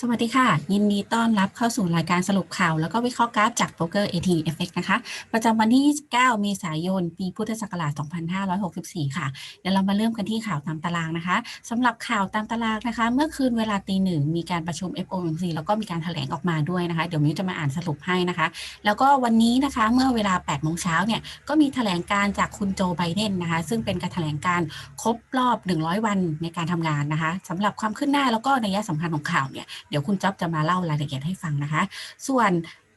สวัสดีค่ะ ยินดีต้อนรับเข้าสู่รายการสรุปข่าว แล้วก็วิเคราะห์กราฟจากโ o เกอร์ AT Effect นะคะ ประจำวันที่ 29 เมษายน ปีพุทธศักราช 2564 ค่ะ เดี๋ยวเรามาเริ่มกันที่ข่าวตามตารางนะคะสำหรับข่าวตามตารางนะคะ เมื่อคืนเวลาตีหนึ่งมีการประชุม FOMC แล้วก็มีการแถลงออกมาด้วยนะคะ เดี๋ยวมิ้วจะมาอ่านสรุปให้นะคะ แล้วก็วันนี้นะคะเมื่อเวลา 8 โมงเช้าเนี่ยก็มีแถลงการจากคุณโจไบเดนนะคะ ซึ่งเป็นการแถลงการครบรอบ 100 วันในการทำงานนะคะสำหรับความขึ้นหน้าแล้วก็นัยสำคัญของข่าวเนี่ยเดี๋ยวคุณจ๊อบจะมาเล่ารายละเอียดให้ฟังนะคะ ส่วน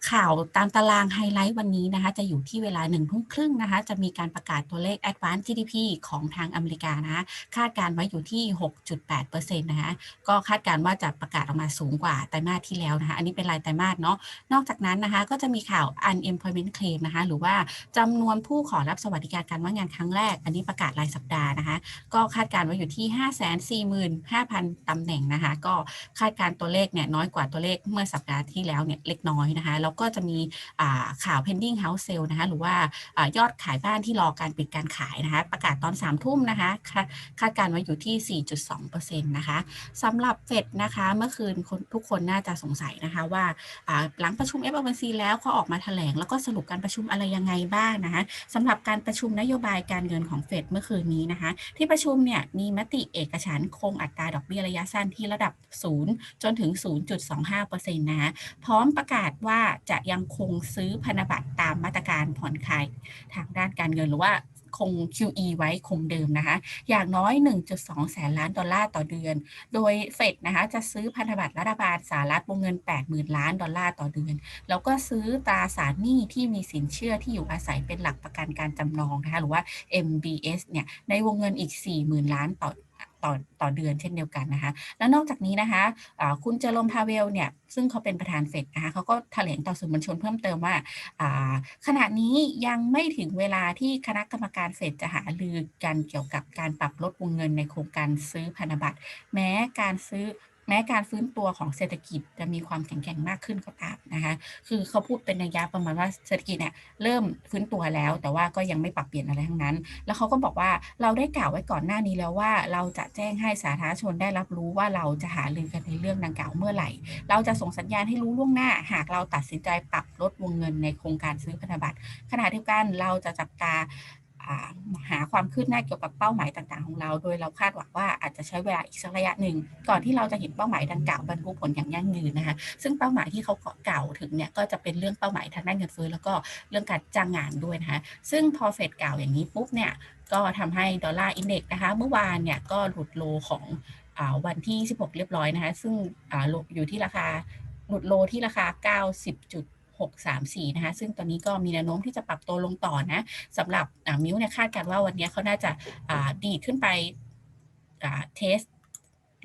ข่าวตามตารางไฮไลท์วันนี้นะคะจะอยู่ที่เวลาหนึ่งทุ่มครึ่งนะคะ จะมีการประกาศตัวเลข Advanced GDP ของทางอเมริกานะคะคาดการไว้อยู่ที่ 6.8%นะคะก็คาดการว่าจะประกาศออกมาสูงกว่าไตรมาสที่แล้วนะคะ อันนี้เป็นรายไตรมาสเนาะนอกจากนั้นนะคะก็จะมีข่าว unemployment claim นะคะ หรือว่าจำนวนผู้ขอรับสวัสดิการการว่างงานครั้งแรก อันนี้ประกาศรายสัปดาห์นะคะ ก็คาดการไว้อยู่ที่ 545,000ตำแหน่งนะคะ ก็คาดการตัวเลขเนี่ยน้อยกว่าตัวเลขเมื่อสัปดาห์ที่แล้วเนี่ยเล็กน้อยนะคะแล้วก็จะมีข่าว pending house sale นะคะหรือว่ายอดขายบ้านที่รอการปิดการขายนะคะประกาศตอน3ามทุ่มนะคะคาดการไว้อยู่ที่ 4.2%นะคะสำหรับเฟดนะคะเมื่อคืนทุกคนน่าจะสงสัยนะคะว่าหลังประชุม FOMC แล้วเขาออกมาแถลง แล้วก็สรุปการประชุมอะไรยังไงบ้างนะคะสำหรับการประชุมนโยบายการเงินของเฟดเมื่อคืนนี้นะคะที่ประชุมเนี่ยมีมติเอกฉันคงอัตราดอกเบี้ยระยะสั้นที่ระดับ 0 จนถึง 0.25%นะคะพร้อมประกาศว่าจะยังคงซื้อพันธบัตรตามมาตรการผ่อนคลายทางด้านการเงินหรือว่าคง QE ไว้คงเดิมนะคะ อย่างน้อย 1.2 แสนล้านดอลลาร์ต่อเดือน โดยเฟดนะคะจะซื้อพันธบัตรรัฐบาลสหรัฐวงเงิน 80,000 ล้านดอลลาร์ต่อเดือน แล้วก็ซื้อตราสารหนี้ที่มีสินเชื่อที่อยู่อาศัยเป็นหลักประกันการจำนองนะคะหรือว่า MBS เนี่ยในวงเงินอีก 40,000 ล้านต่อ ต่อต่อเดือนเช่นเดียวกันนะคะ แล้วนอกจากนี้นะคะะคุณเจอรมพาเวลเนี่ยซึ่งเขาเป็นประธานเฟดนะคะเขาก็แถลงต่อสื่อมวลชนเพิ่มเติมว่า ขณะนี้ยังไม่ถึงเวลาที่คณะกรรมการเฟดจะหาลือกันเกี่ยวกับการปรับลดวงเงินในโครงการซื้อพันธบัตรแม้การซื้อ แม้การฟื้นตัวของเศรษฐกิจจะมีความแข็งแกร่งมากขึ้นก็ตามนะคะ คือเขาพูดเป็นนัยยะประมาณว่าเศรษฐกิจเนี่ยเริ่มฟื้นตัวแล้ว แต่ว่าก็ยังไม่ปรับเปลี่ยนอะไรทั้งนั้น แล้วเขาก็บอกว่าเราได้กล่าวไว้ก่อนหน้านี้แล้วว่า เราจะแจ้งให้สาธารณชนได้รับรู้ว่าเราจะหารือกันในเรื่องดังกล่าวเมื่อไหร่ เราจะส่งสัญญาณให้รู้ล่วงหน้า หากเราตัดสินใจปรับลดวงเงินในโครงการซื้อพันธบัตรขณะเดียวกันเราจะจับตา หาความคืบหน้าเกี่ยวกับเป้าหมายต่างๆ ของเรา โดยเราคาดหวังว่าอาจจะใช้เวลาอีกสักระยะหนึ่ง ก่อนที่เราจะเห็นเป้าหมายดังกล่าวบรรลุผลอย่างยั่งยืนนะคะ ซึ่งเป้าหมายที่เขาเก่าถึงเนี่ยก็จะเป็นเรื่องเป้าหมายทางด้านเงินเฟ้อแล้วก็เรื่องการจ้างงานด้วยนะคะ ซึ่งพอเฟดกล่าวอย่างนี้ปุ๊บเนี่ยก็ทำให้ดอลลาร์อินเด็กซ์นะคะ เมื่อวานเนี่ยก็หลุดโลของวันที่ 16 เรียบร้อยนะคะ ซึ่งอยู่ที่ราคาหลุดโลที่ราคา 90จุด 634 นะคะ ซึ่งตอนนี้ก็มีแนวโน้มที่จะปรับตัวลงต่อนะสำหรับมิวเนี่ยคาดการว่าวันนี้เขาน่าจะดีดขึ้นไปเทส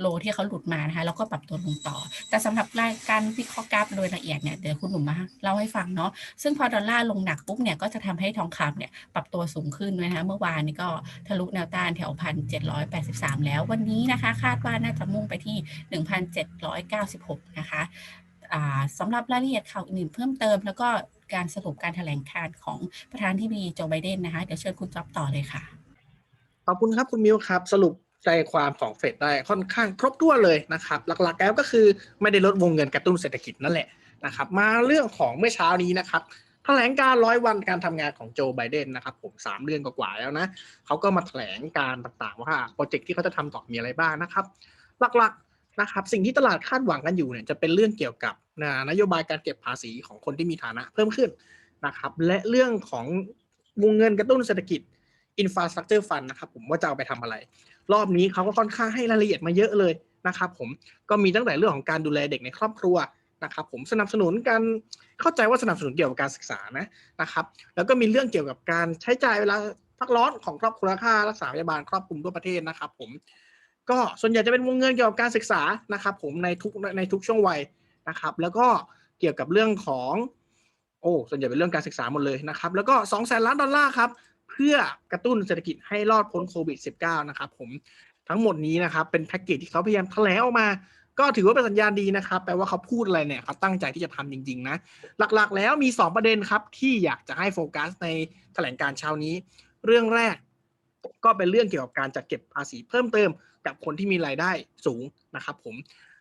โลที่เขาหลุดมานะคะแล้วก็ปรับตัวลงต่อ แต่สำหรับรายการวิเคราะห์กราฟโดยละเอียดเนี่ยเดี๋ยวคุณหนุ่มมาเล่าให้ฟังเนาะซึ่งพอดอลลาร์ลงหนักปุ๊บเนี่ยก็จะทำให้ทองคำเนี่ยปรับตัวสูงขึ้นนะคะเมื่อวานนี้ก็ทะลุแนวต้านแถวพันเจ็ดร้อยแปดสิบสามแล้ววันนี้นะคะ คาดว่าน่าจะมุ่งไปที่หนึ่งพันเจ็ดร้อยเก้าสิบหกนะคะ สำหรับรายละเอียดข่าวอื่นเพิ่มเติม แล้วก็การสรุปการถแถลงการของประธานที่ดีโจไบเดนนะคะ เดี๋ยวเชิญคุณจ๊อบต่อเลยค่ะ ขอบคุณครับคุณมิวครับ สรุปใจความของเฟดได้ค่อนข้างครบถ้วนเลยนะครับ หลักๆ แล้วก็คือไม่ได้ลดวงเงินกระตุ้นเศรษฐกิจนั่นแหละนะครับ มาเรื่องของเมื่อเช้านี้นะครับแถลงการร้อยวันการทำงานของโจไบเดนนะครับผมสามเดือนกว่าแล้วนะเขาก็มาแถลงการต่างๆ ว่าโปรเจกต์ที่เขาจะทำต่อมีอะไรบ้างนะครับ หลัก นะครับสิ่งที่ตลาดคาดหวังกันอยู่เนี่ยจะเป็นเรื่องเกี่ยวกับนโยบายการเก็บภาษีของคนที่มีฐานะเพิ่มขึ้นนะครับและเรื่องของวงเงินกระตุ้นเศรษฐกิจ Infrastructure Fund นะครับผมว่าจะเอาไปทำอะไร รอบนี้เขาก็ค่อนข้างให้รายละเอียดมาเยอะเลยนะครับผมก็มีตั้งแต่เรื่องของการดูแลเด็กในครอบครัวนะครับผมสนับสนุนการเข้าใจว่าสนับสนุนเกี่ยวกับการศึกษานะนะครับแล้วก็มีเรื่องเกี่ยวกับการใช้จ่ายเวลาพักร้อนของครอบครัวค่ารักษาพยาบาลครอบคลุมทั่วประเทศนะครับผม ก็ส่วนใหญ่จะเป็นวงเงินเกี่ยวกับการศึกษานะครับผมในทุกในทุกช่วงวัยนะครับ แล้วก็เกี่ยวกับเรื่องของโอ้ส่วนใหญ่เป็นเรื่องการศึกษาหมดเลยนะครับ แล้วก็2แสนล้านดอลลาร์ครับเพื่อกระตุ้นเศรษฐกิจให้รอดพ้นโควิด -19 นะครับผมทั้งหมดนี้นะครับเป็นแพ็กเกจที่เขาพยายามแถลงออกมา ก็ถือว่าเป็นสัญญาณดีนะครับ แปลว่าเขาพูดอะไรเนี่ยเขาตั้งใจที่จะทำจริงๆนะ หลักๆ แล้วมี 2 ประเด็นครับที่อยากจะให้โฟกัสในแถลงการเช้านี้ เรื่องแรก ก็เป็นเรื่องเกี่ยวกับการจัดเก็บภาษีเพิ่มเติม กับคนที่มีรายได้สูงนะครับผม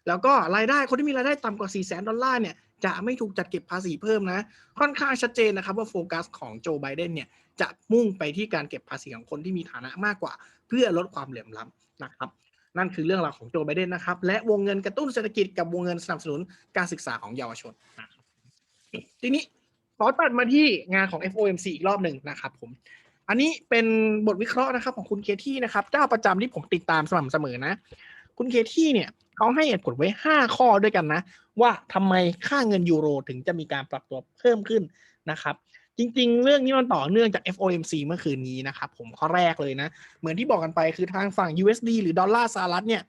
แล้วก็รายได้คนที่มีรายได้ต่ำกว่า 4 0 0แสนดอลลาร์เนี่ยจะไม่ถูกจัดเก็บภาษีเพิ่มนะ ค่อนข้างชัดเจนนะครับว่าโฟกัสของโจไบเดนเนี่ยจะมุ่งไปที่การเก็บภาษีของคนที่มีฐานะมากกว่า เพื่อลดความเหลื่อมล้ำนะครับ นั่นคือเรื่องราวของโจไบเดนนะครับ และวงเงินกระตุ้นเศรษฐกิจกับวงเงินสนับสนุนการศึกษาของเยาวชนนะครับทีนี้ขอตัดมาที่งานของ FOMC อีกรอบหนึ่งนะครับผม อันนี้เป็นบทวิเคราะห์นะครับของคุณเคที่นะครับเจ้าประจำที่ผมติดตามสม่ำเสมอนะ คุณเคที่เนี่ยเขาให้เหตุผลไว้ 5 ข้อด้วยกันนะ ว่าทำไมค่าเงินยูโรถึงจะมีการปรับตัวเพิ่มขึ้นนะครับจริงๆ เรื่องนี้มันต่อเนื่องจาก FOMC เมื่อคืนนี้นะครับผมข้อแรกเลยนะ เหมือนที่บอกกันไปคือทางฝั่ง USD หรือดอลลาร์สหรัฐเนี่ย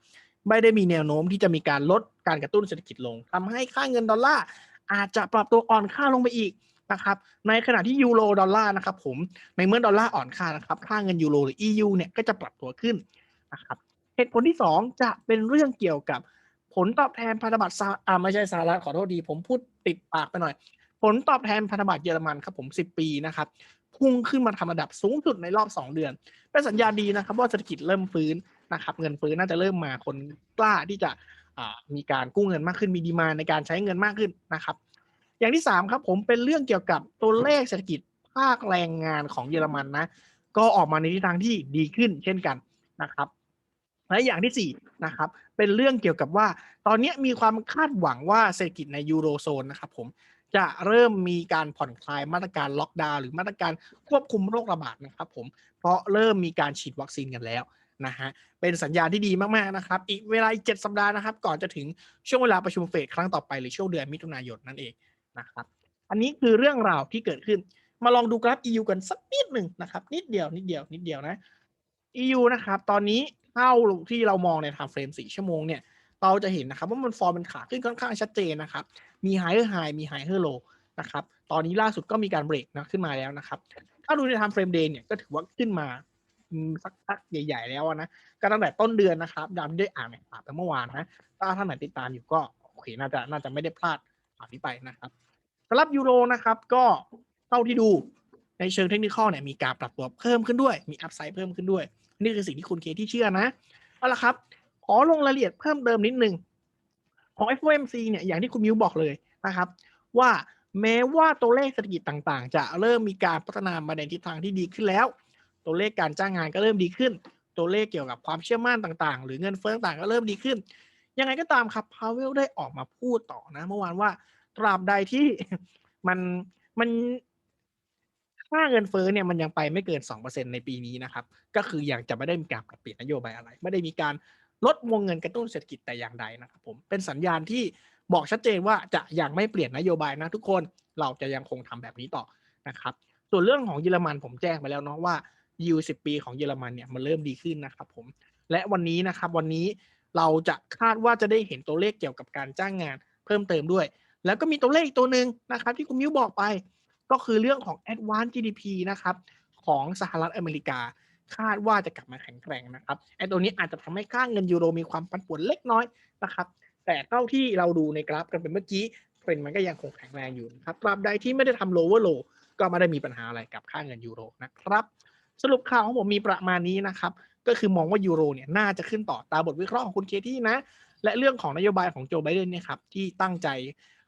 ไม่ได้มีแนวโน้มที่จะมีการลดการกระตุ้นเศรษฐกิจลงทำให้ค่าเงินดอลลาร์อาจจะปรับตัวอ่อนค่าลงไปอีก นะครับในขณะที่ยูโรดอลลาร์นะครับผมในเมื่อดอลลาร์อ่อนค่านะครับค่าเงินยูโรหรือ EU เนี่ยก็จะปรับตัวขึ้นนะครับเหตุผลที่ 2 จะเป็นเรื่องเกี่ยวกับผลตอบแทนพันธบัตรอ่าไม่ใช่สหรัฐขอโทษดี ผมพูดติดปากไปหน่อย ผลตอบแทนพันธบัตรเยอรมันครับผม 10 ปีนะครับพุ่งขึ้นมาทำระดับสูงสุดในรอบ 2 เดือน เป็นสัญญาณดีนะครับ ว่าเศรษฐกิจเริ่มฟื้นนะครับ เงินฟื้นน่าจะเริ่มมาคนกล้าที่จะมีการกู้เงินมากขึ้นมีดีมาในการใช้เงินมากขึ้นนะครับ อย่างที่3ครับผมเป็นเรื่องเกี่ยวกับตัวเลขเศรษฐกิจภาคแรงงานของเยอรมันนะ ก็ออกมาในทิศทางที่ดีขึ้นเช่นกันนะครับและอย่างที่สี่นะครับเป็นเรื่องเกี่ยวกับว่า ตอนนี้มีความคาดหวังว่าเศรษฐกิจในยูโรโซนนะครับผมจะเริ่มมีการผ่อนคลายมาตรการล็อกดาวน์หรือมาตรการควบคุมโรคระบาดนะครับผมเพราะเริ่มมีการฉีดวัคซีนกันแล้วนะฮะเป็นสัญญาณที่ดีมากๆนะครับ อีกเวลาอีกเจ็ดสัปดาห์นะครับ ก่อนจะถึงช่วงเวลาประชุมเฟดครั้งต่อไปหรือช่วงเดือนมิถุนายนนั่นเอง นะครับ อันนี้คือเรื่องราวที่เกิดขึ้น มาลองดูกราฟ EU กันสักนิดหนึ่งนะครับ นิดเดียวนิดเดียวนิดเดียวนะ EU นะครับ ตอนนี้เท่าที่เรามองในไทม์เฟรม4ชั่วโมงเนี่ย เราจะเห็นนะครับว่ามันฟอร์มเป็นขาขึ้นค่อนข้างชัดเจนนะครับ มีไฮเออร์ไฮมีไฮเออร์โลนะครับ ตอนนี้ล่าสุดก็มีการเบรกนะขึ้นมาแล้วนะครับ ถ้าดูในไทม์เฟรมเดย์เนี่ยก็ถือว่าขึ้นมาสักพักใหญ่ ๆ แล้วนะ ก็ตั้งแต่ต้นเดือนนะครับดามได้อ่านในข่าวไปเมื่อวานนะ ถ้าท่านไหนติดตามอยู่ก็โอเค น่าจะน่าจะไม่ได้พลาดข่าวนี้ไปนะครับ สำหรับยูโรนะครับก็เท่าที่ดูในเชิงเทคนิคเนี่ยมีการปรับตัวเพิ่มขึ้นด้วย มีอัพไซด์เพิ่มขึ้นด้วย นี่คือสิ่งที่คุณเคที่เชื่อนะเอาละครับ ขอลงรายละเอียดเพิ่มเติมนิดนึงของ FOMC เนี่ยอย่างที่คุณมิวบอกเลยนะครับ ว่าแม้ว่าตัวเลขเศรษฐกิจต่างๆ จะเริ่มมีการพัฒนามาในทิศทางที่ดีขึ้นแล้ว ตัวเลขการจ้างงานก็เริ่มดีขึ้น ตัวเลขเกี่ยวกับความเชื่อมั่นต่างๆ หรือเงินเฟ้อต่างๆก็เริ่มดีขึ้น ยังไงก็ตามครับพาวเวลได้ออกมาพูดต่อนะ เมื่อวานว่า ตราบใดที่มันมันค่าเงินเฟ้อเนี่ยมันยังไปไม่เกิน2%ในปีนี้นะครับ ก็คือยังจะไม่ได้มีการปรับเปลี่ยนนโยบายอะไร ไม่ได้มีการลดวงเงินกระตุ้นเศรษฐกิจแต่อย่างใดนะครับผมเป็นสัญญาณที่บอกชัดเจนว่าจะยังไม่เปลี่ยนนโยบายนะทุกคนเราจะยังคงทำแบบนี้ต่อนะครับ ส่วนเรื่องของเยอรมันผมแจ้งไปแล้วเนาะว่ายูสิบปีของเยอรมันเนี่ยมันเริ่มดีขึ้นนะครับผมและวันนี้นะครับวันนี้เราจะคาดว่าจะได้เห็นตัวเลขเกี่ยวกับการจ้างงานเพิ่มเติมด้วย แล้วก็มีตัวเลขอีกตัวหนึ่งนะครับ ที่คุณมิวบอกไป ก็คือเรื่องของ Advanced GDP นะครับของสหรัฐอเมริกา คาดว่าจะกลับมาแข็งแกร่งนะครับไอ้ตัวนี้อาจจะทำให้ค่าเงินยูโรมีความผันผวนเล็กน้อยนะครับ แต่เท่าที่เราดูในกราฟกันเป็นเมื่อกี้เทรนด์มันก็ยังคงแข็งแรงอยู่นะครับตราบใดที่ไม่ได้ทำ lower low ก็ไม่ได้มีปัญหาอะไรกับค่าเงินยูโรนะครับสรุปข่าวของผมมีประมาณนี้นะครับ ก็คือมองว่ายูโรเนี่ยน่าจะขึ้นต่อตามบทวิเคราะห์ของคุณเคที่นะ และเรื่องของนโยบายของโจไบเดนเนี่ยครับที่ตั้งใจ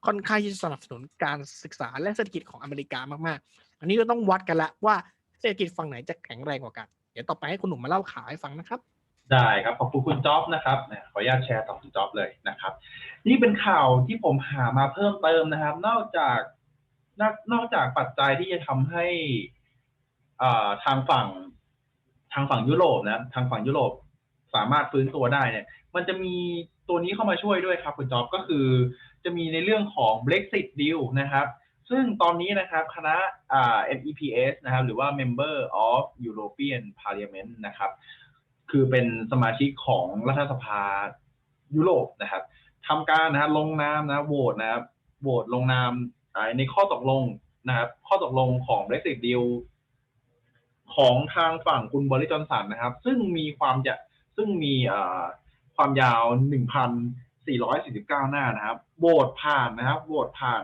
ค่อนข้างที่จะสนับสนุนการศึกษาและเศรษฐกิจของอเมริกามากๆ อันนี้ก็ต้องวัดกันละว่าเศรษฐกิจฝั่งไหนจะแข็งแรงกว่ากัน เดี๋ยวต่อไปให้คุณหนุ่มมาเล่าข่าวให้ฟังนะครับ ได้ครับ ขอบคุณคุณจ๊อบนะครับขออนุญาตแชร์ต่อคุณจ๊อบเลยนะครับ นี่เป็นข่าวที่ผมหามาเพิ่มเติมนะครับ นอกจากนอกนอกจากปัจจัยที่จะทำให้อ่าทางฝั่งทางฝั่งยุโรปนะทางฝั่งยุโรปสามารถฟื้นตัวได้เนี่ย มันจะมีตัวนี้เข้ามาช่วยด้วยครับ คุณจ๊อบก็คือ จะมีในเรื่องของ Brexit deal นะครับ ซึ่งตอนนี้นะครับคณะอ่า MEPS นะครับ หรือว่า Member of European Parliament นะครับ คือเป็นสมาชิกของรัฐสภายุโรปนะครับทำการนะลงนามนะโหวตนะครับโหวตลงนามในข้อตกลงนะครับข้อตกลงของ Brexit deal ของทางฝั่งคุณบริจอนสันนะครับ ซึ่งมีความจะซึ่งมีความยาว 449 หน้านะครับโหวตผ่านนะครับโหวตผ่าน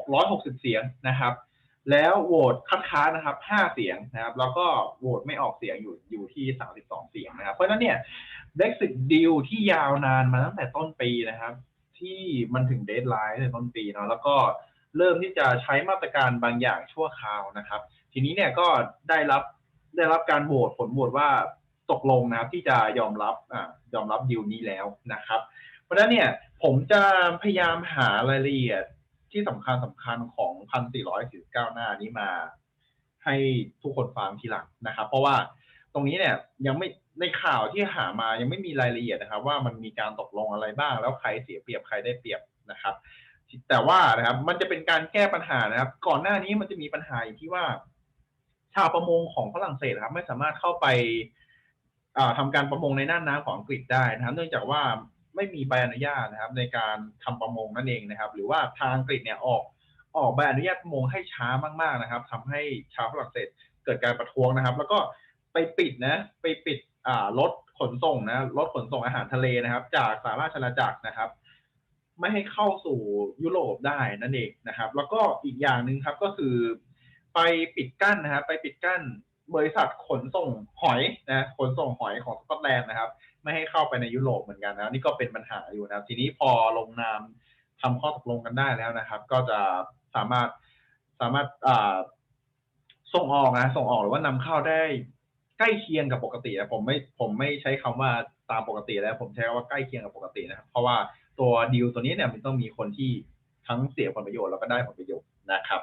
660 เสียงนะครับ แล้วโหวตคัดค้านนะครับ 5 เสียงนะครับ แล้วก็โหวตไม่ออกเสียงอยู่อยู่ที่ 32 เสียงนะครับ เพราะฉะนั้นเนี่ย Brexit deal ที่ยาวนานมาตั้งแต่ต้นปีนะครับ ที่มันถึงเดทไลน์ในต้นปีเนาะแล้วก็เริ่มที่จะใช้มาตรการบางอย่างชั่วคราวนะครับ ทีนี้เนี่ยก็ได้รับได้รับการโหวตผลโหวตว่าตกลงนะครับที่จะยอมรับอ่ายอมรับดีลนี้แล้วนะครับ เพราะฉะนั้นเนี่ยผมจะพยายามหารายละเอียดที่สำคัญสำคัญของ 1,449 หน้านี้มา ให้ทุกคนฟังทีหลังนะครับ เพราะว่าตรงนี้เนี่ยยังไม่ในข่าวที่หามายังไม่มีรายละเอียดนะครับ ว่ามันมีการตกลงอะไรบ้าง แล้วใครเสียเปรียบใครได้เปรียบนะครับ แต่ว่านะครับมันจะเป็นการแก้ปัญหานะครับ ก่อนหน้านี้มันจะมีปัญหาอยู่ที่ว่า ชาวประมงของฝรั่งเศสครับ ไม่สามารถเข้าไปอ่าทำการประมงในน่านน้ำของอังกฤษได้นะครับ เนื่องจากว่า ไม่มีใบอนุญาตนะครับ ในการทำประมงนั่นเองนะครับ หรือว่าทางอังกฤษเนี่ยออกออกใบอนุญาตประมงให้ช้ามากๆนะครับทำให้ชาวฝรั่งเศสเกิดการประท้วงนะครับ แล้วก็ไปปิดนะไปปิดอ่ารถขนส่งนะรถขนส่งอาหารทะเลนะครับ จากสหราชอาณาจักรนะครับ ไม่ให้เข้าสู่ยุโรปได้นั่นเองนะครับ แล้วก็อีกอย่างหนึ่งครับก็คือ ไปปิดกั้นนะครับ ไปปิดกั้นบริษัทขนส่งหอยนะขนส่งหอยของสกอตแลนด์นะครับ ไม่ให้เข้าไปในยุโรปเหมือนกันนะนี่ก็เป็นปัญหาอยู่นะทีนี้พอลงนามทำข้อตกลงกันได้แล้วนะครับ ก็จะสามารถสามารถอ่าส่งออกนะส่งออกหรือว่านำเข้าได้ใกล้เคียงกับปกตินะผมไม่ผมไม่ใช้คำว่าตามปกติแล้ว ผมใช้คำว่าใกล้เคียงกับปกตินะครับ เพราะว่าตัวดีลตัวนี้เนี่ยมันต้องมีคนที่ทั้งเสียผลประโยชน์แล้วก็ได้ผลประโยชน์นะครับ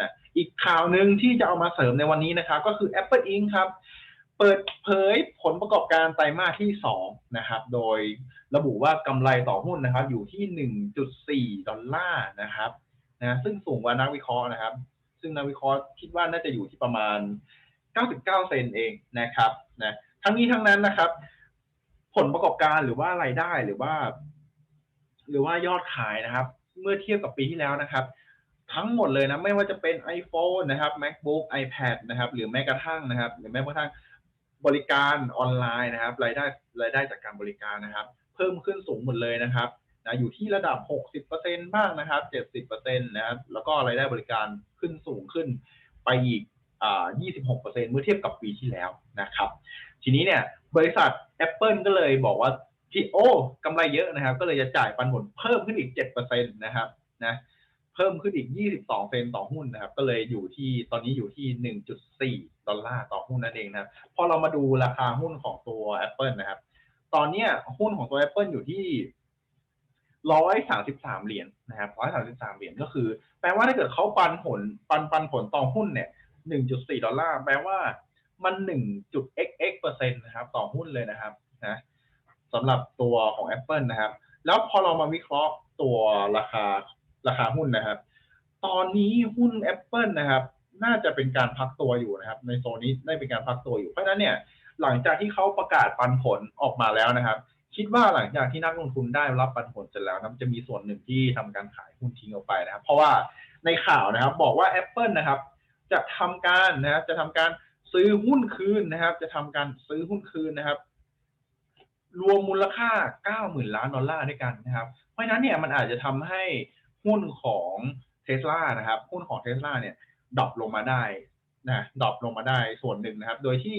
นะอีกข่าวหนึ่งที่จะเอามาเสริมในวันนี้นะครับ ก็คือ Apple Inc. ครับ เปิดเผยผลประกอบการไตรมาสที่2นะครับ โดยระบุว่ากำไรต่อหุ้นนะครับ อยู่ที่ 1.4 ดอลลาร์นะครับนะซึ่งสูงกว่านักวิเคราะห์นะครับ ซึ่งนักวิเคราะห์คิดว่าน่าจะอยู่ที่ประมาณ 99 เซนเองนะครับนะทั้งนี้ทั้งนั้นนะครับ ผลประกอบการหรือว่ารายได้หรือว่า หรือว่ายอดขายนะครับ เมื่อเทียบกับปีที่แล้วนะครับทั้งหมดเลยนะ ไม่ว่าจะเป็น iPhone นะครับ MacBook iPad นะครับ หรือแม้กระทั่งนะครับ หรือแม้กระทั่ง บริการออนไลน์นะครับ รายได้รายได้จากการบริการนะครับ เพิ่มขึ้นสูงหมดเลยนะครับนะอยู่ที่ระดับ 60%บ้างนะครับ 70%นะครับ แล้วก็รายได้บริการขึ้นสูงขึ้นไปอีกอ่า26%เมื่อเทียบกับปีที่แล้วนะครับ ทีนี้เนี่ยบริษัท Apple ก็เลยบอกว่าที่โอ้กำไรเยอะนะครับ ก็เลยจะจ่ายปันผลเพิ่มขึ้นอีก 7%นะครับนะ เพิ่มขึ้นอีก 22 เซนต์ต่อหุ้นนะครับ ก็เลยอยู่ที่ตอนนี้อยู่ที่ 1.4 ดอลลาร์ต่อหุ้นนั่นเองนะครับ พอเรามาดูราคาหุ้นของตัว Apple นะครับ ตอนนี้หุ้นของตัว Apple อยู่ที่ 133 เหรียญนะครับ 133 เหรียญก็คือ แปลว่าถ้าเกิดเขาปันผลปันปันผลต่อหุ้นเนี่ย 1.4 ดอลลาร์ แปลว่ามัน 1.xx เปอร์เซ็นต์นะครับ ต่อหุ้นเลยนะครับนะสำหรับตัวของ Apple นะครับ แล้วพอเรามาวิเคราะห์ตัวราคา ราคาหุ้นนะครับ ตอนนี้หุ้น Apple นะครับ น่าจะเป็นการพักตัวอยู่นะครับ ในโซนนี้ได้เป็นการพักตัวอยู่เพราะฉะนั้นเนี่ยหลังจากที่เขาประกาศปันผลออกมาแล้วนะครับ คิดว่าหลังจากที่นักลงทุนได้รับปันผลเสร็จแล้วนะจะมีส่วนหนึ่งที่ทำการขายหุ้นทิ้งออกไปนะครับ เพราะว่าในข่าวนะครับ บอกว่า Apple นะครับ จะทำการนะครับจะทำการซื้อหุ้นคืนนะครับ จะทำการซื้อหุ้นคืนนะครับ รวมมูลค่า 90,000 ล้านดอลลาร์ด้วยกันนะครับ เพราะฉะนั้นเนี่ยมันอาจจะทำให้ หุ้นของเทสลานะครับ หุ้นของเทสลาเนี่ยดรอปลงมาได้นะดรอปลงมาได้ส่วนหนึ่งนะครับ โดยที่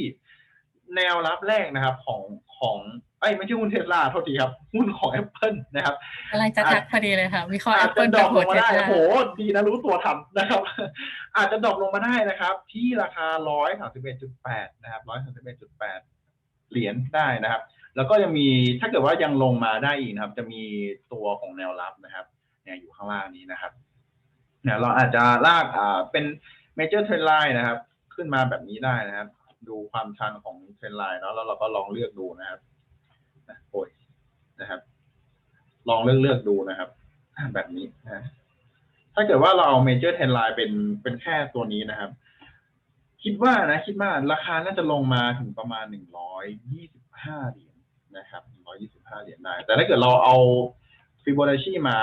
แนวรับแรกนะครับของของไอ้ยไม่ใช่หุ้นเทสลาโทษทีครับ หุ้นของ Apple นะครับกำลังจะทักพอดีเลยค่ะวิเคราะห์อาจจะ Apple ดรอปลงมาเทได้สลาโอ้โหดีนะรู้ตัวทำนะครับ อาจจะดรอปลงมาได้นะครับ ที่ราคา131.8นะครับ131.8เหรียญได้นะครับ แล้วก็ยังมีถ้าเกิดว่ายังลงมาได้อีกนะครับ จะมีตัวของแนวรับนะครับ เนี่ยอยู่ข้างล่างนี้นะครับเนี่ยเราอาจจะลากอ่าเป็น major trend line นะครับ ขึ้นมาแบบนี้ได้นะครับ ดูความชันของ trend line เนาะแล้วเราก็ลองเลือกดูนะครับโอ้ยนะครับ ลองเลือกเลือกดูนะครับ แบบนี้นะถ้าเกิดว่าเราเอา major trend line เป็นเป็นแค่ตัวนี้นะครับ คิดว่านะ คิดว่าราคาน่าจะลงมาถึงประมาณหนึ่งร้อยยี่สิบห้าเหรียญนะครับหนึ่งร้อยยี่สิบห้าเหรียญได้ แต่ถ้าเกิดเราเอาฟิโบนัชชีมา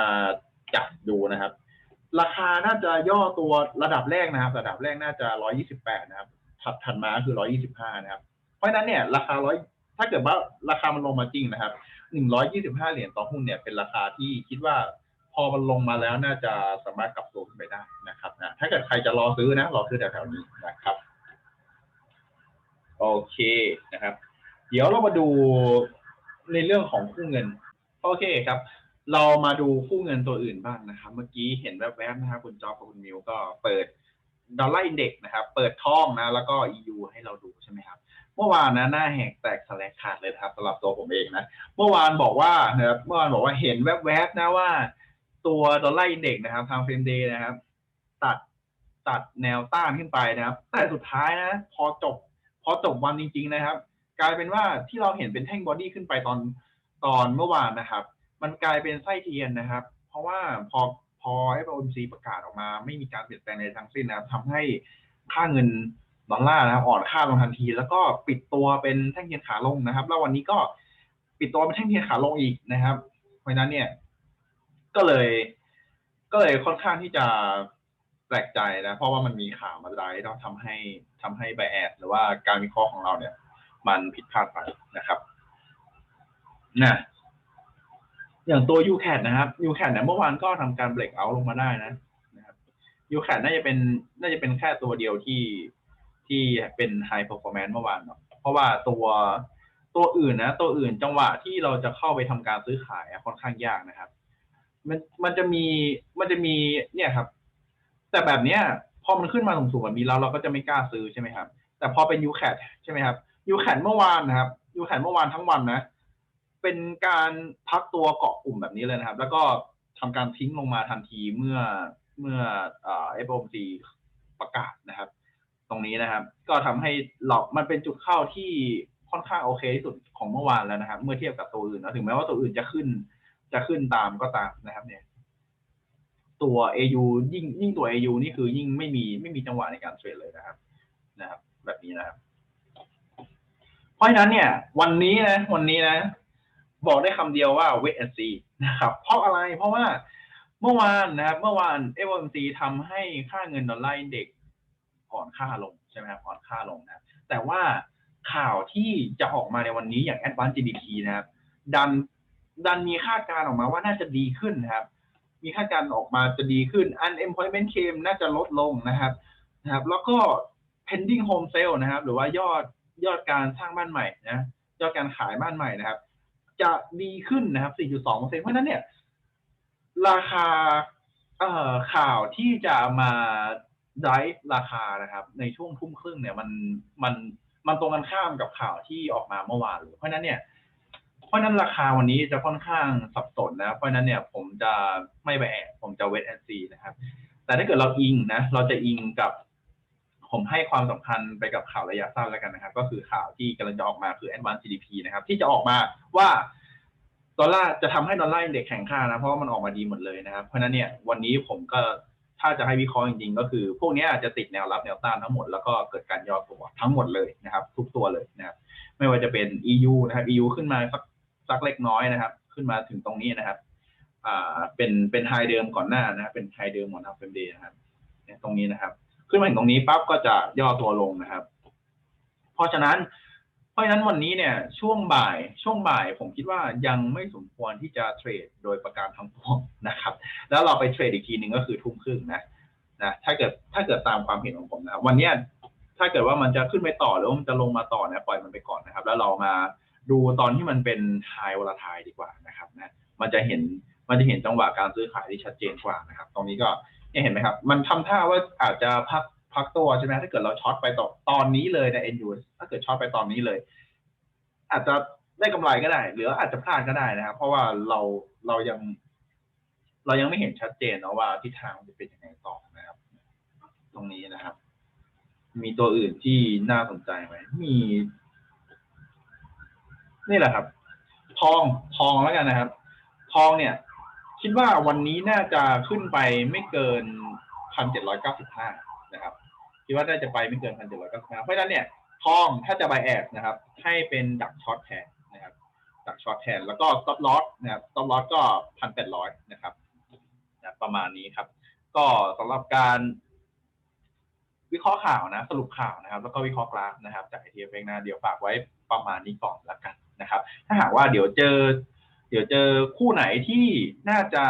จับดูนะครับ ราคาน่าจะย่อตัวระดับแรกนะครับ ระดับแรกน่าจะร้อยี่สิบแปดนะครับ ถัดถัดมาคือร้อยี่สิบห้านะครับ เพราะฉะนั้นเนี่ยราคาร้อยถ้าเกิดว่าราคามันลงมาจริงนะครับหนึ่งร้อยยี่สิบห้าเหรียญต่อหุ้นเนี่ยเป็นราคาที่คิดว่าพอมันลงมาแล้วน่าจะสามารถกลับตัวขึ้นไปได้นะครับนะถ้าเกิดใครจะรอซื้อนะรอซื้อแถวๆนี้นะครับ โอเคนะครับ เดี๋ยวเรามาดูในเรื่องของคู่เงิน โอเคครับ เรามาดูคู่เงินตัวอื่นบ้างนะครับ เมื่อกี้เห็นแวบๆนะครับคุณจอบกับคุณมิวก็เปิดดอลลาร์อินเด็กนะครับ เปิดท่องนะ แล้วก็ EU ให้เราดูใช่ไหมครับ เมื่อวานนะหน้าแหกแตกสลายขาดเลยครับสำหรับตัวผมเองนะ เมื่อวานบอกว่านะครับเมื่อวานบอกว่าเห็นแวบๆนะว่า ตัวดอลลาร์อินเด็กนะครับ ทางเฟรมเดย์นะครับ ตัดตัดแนวต้านขึ้นไปนะครับ แต่สุดท้ายนะ พอจบ พอจบวันจริง ๆ นะครับ กลายเป็นว่าที่เราเห็นเป็นแท่งบอดี้ขึ้นไปตอนตอนเมื่อวานนะครับ มันกลายเป็นไส้เทียนนะครับ เพราะว่าพอพอ FOMC ประกาศออกมา ไม่มีการเปลี่ยนแปลงใดทั้งสิ้นนะครับทำให้ค่าเงินดอลลาร์นะครับอ่อนค่าลงทันที แล้วก็ปิดตัวเป็นแท่งเทียนขาลงนะครับ แล้ววันนี้ก็ปิดตัวเป็นแท่งเทียนขาลงอีกนะครับ เพราะนั้นเนี่ย ก็เลย ก็เลยค่อนข้างที่จะแปลกใจนะ เพราะว่ามันมีข่าวมาไดต้องทำให้ทำให้ไบแอดหรือว่าการวิเคราะห์ของเราเนี่ย มันผิดพลาดไปนะครับนะ อย่างตัว u c a t นะครับ u c a t เนี่ยเมื่อวานก็ทำการเบรกเอาลงมาได้นะนะครับ u c a t น่าจะเป็นน่าจะเป็นแค่ตัวเดียวที่ที่เป็น high performance เมื่อวานเนาะเพราะว่าตัวตัวอื่นนะ ตัวอื่นจังหวะที่เราจะเข้าไปทำการซื้อขายค่อนข้างยากนะครับ มันมันจะมีมันจะมีเนี่ยครับ แต่แบบเนี้ยพอมันขึ้นมาสูงๆแบบนี้แล้วเราก็จะไม่กล้าซื้อใช่ไหมครับ แต่พอเป็น u c a t ใช่ไหมครับ u c a t เมื่อวานนะครับ u c a t เมื่อวานทั้งวันนะ เป็นการพักตัวเกาะกลุ่มแบบนี้เลยนะครับ แล้วก็ทำการทิ้งลงมาทันทีเมื่อเมื่อเอ่อ FOMC ประกาศนะครับ ตรงนี้นะครับ ก็ทำให้เรา มันเป็นจุดเข้าที่ค่อนข้างโอเคที่สุดของเมื่อวานแล้วนะครับ เมื่อเทียบกับตัวอื่นนะถึงแม้ว่าตัวอื่นจะขึ้น จะขึ้นตามก็ตามนะครับ เนี่ย ตัว AU ยิ่งยิ่งตัว AU นี่คือยิ่งไม่มีไม่มีจังหวะในการเทรดเลยนะครับ นะครับ แบบนี้นะครับ เพราะฉะนั้นเนี่ย วันนี้นะ วันนี้นะ บอกได้คำเดียวว่า wait and see นะครับเพราะอะไรเพราะว่าเมื่อวานนะครับ เมื่อวาน FOMC ทำให้ค่าเงินดอลลาร์อินเด็กซ์อ่อนค่าลงใช่ไหมครับอ่อนค่าลงนะแต่ว่าข่าวที่จะออกมาในวันนี้อย่าง Advanced GDP นะครับ ดันดันมีคาดการออกมาว่าน่าจะดีขึ้นนะครับ มีคาดการออกมาจะดีขึ้น unemployment claim น่าจะลดลงนะครับนะครับ แล้วก็ pending home sale นะครับ หรือว่ายอดยอดการสร้างบ้านใหม่นะยอดการขายบ้านใหม่นะครับ จะดีขึ้นนะครับ 4.2%เพราะฉะนั้นเนี่ย ราคาเอ่อข่าวที่จะมาไดฟ์ราคานะครับ ในช่วงทุ่มครึ่งเนี่ย มันมันมันตรงกันข้ามกับข่าวที่ออกมาเมื่อวานเลยเพราะนั้นเนี่ยเพราะนั้นราคาวันนี้จะค่อนข้างสับสนนะเพราะฉะนั้นเนี่ย ผมจะไม่ไปแอบผมจะเวทแอนซีนะครับ แต่ถ้าเกิดเราอิงนะ เราจะอิงกับ ผมให้ความสำคัญไปกับข่าวระยะสั้นแล้วกันนะครับ ก็คือข่าวที่กำลังจะออกมาคือ Advanced GDP นะครับ ที่จะออกมาว่าดอลลาร์จะทำให้ดอลลาร์เด็กแข็งค่านะ เพราะว่ามันออกมาดีหมดเลยนะครับ เพราะนั้นเนี่ยวันนี้ผมก็ถ้าจะให้วิเคราะห์จริงๆ ก็คือ พวกนี้จะติดแนวรับแนวต้านทั้งหมดแล้วก็เกิดการย่อตัวทั้งหมดเลยนะครับ ทุกตัวเลยนะครับ ไม่ว่าจะเป็น EU นะครับ EU ขึ้นมาสักสักเล็กน้อยนะครับ ขึ้นมาถึงตรงนี้นะครับอ่าเป็นเป็นไฮเดิมก่อนหน้านะครับเป็นไฮเดิมของทางเฟมเดย์นะครับตรงนี้นะครับ ขึ้นมาถึงตรงนี้ปั๊บก็จะย่อตัวลงนะครับ เพราะฉะนั้น เพราะฉะนั้นวันนี้เนี่ย ช่วงบ่ายช่วงบ่ายผมคิดว่ายังไม่สมควรที่จะเทรดโดยประการทั้งปวงนะครับ แล้วเราไปเทรดอีกทีหนึ่งก็คือทุ่มครึ่งนะนะถ้าเกิดถ้าเกิดตามความเห็นของผมนะวันนี้ถ้าเกิดว่ามันจะขึ้นไปต่อหรือว่ามันจะลงมาต่อนะปล่อยมันไปก่อนนะครับ แล้วเรามาดูตอนที่มันเป็นไฮวอลทายดีกว่านะครับนะมันจะเห็นมันจะเห็นจังหวะการซื้อขายที่ชัดเจนกว่านะครับ ตรงนี้ก็ เนี่ยเห็นไหมครับ มันทำท่าว่าอาจจะพักพักตัวใช่ไหมถ้าเกิดเราช็อตไปต่อตอนนี้เลยใน NU ถ้าเกิดช็อตไปตอนนี้เลย อาจจะได้กำไรก็ได้ หรืออาจจะพลาดก็ได้นะครับ เพราะว่าเราเรายัง เรายังไม่เห็นชัดเจนนะว่าทิศทางจะเป็นยังไงต่อนะครับ ตรงนี้นะครับ มีตัวอื่นที่น่าสนใจไหมมี นี่แหละครับ ทองทองแล้วกันนะครับ ทองเนี่ย คิดว่าวันนี้น่าจะขึ้นไปไม่เกินพันเจ็ดร้อยเก้าสิบห้านะครับ คิดว่าน่าจะไปไม่เกินพันเจ็ดร้อยเก้าสิบห้าเพราะฉะนั้นเนี่ยทองถ้าจะ buy add นะครับ ให้เป็นดักช็อตแทนนะครับ ดักช็อตแทนแล้วก็ stop loss นะครับ stop loss ก็พันแปดร้อยนะครับนะประมาณนี้ครับ ก็สำหรับการวิเคราะห์ข่าวนะ สรุปข่าวนะครับ แล้วก็วิเคราะห์กราฟนะครับ จากไอทีเอฟนะเดี๋ยวฝากไว้ประมาณนี้ก่อนละกันนะครับ ถ้าหากว่าเดี๋ยวเจอ เดี๋ยวเจอคู่ไหนที่น่าจะ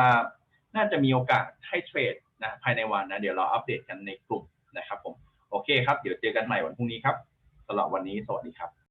น่าจะมีโอกาสให้เทรดนะภายในวันนะ เดี๋ยวเราอัปเดตกันในกลุ่มนะครับผม โอเคครับ เดี๋ยวเจอกันใหม่วันพรุ่งนี้ครับสำหรับวันนี้สวัสดีครับ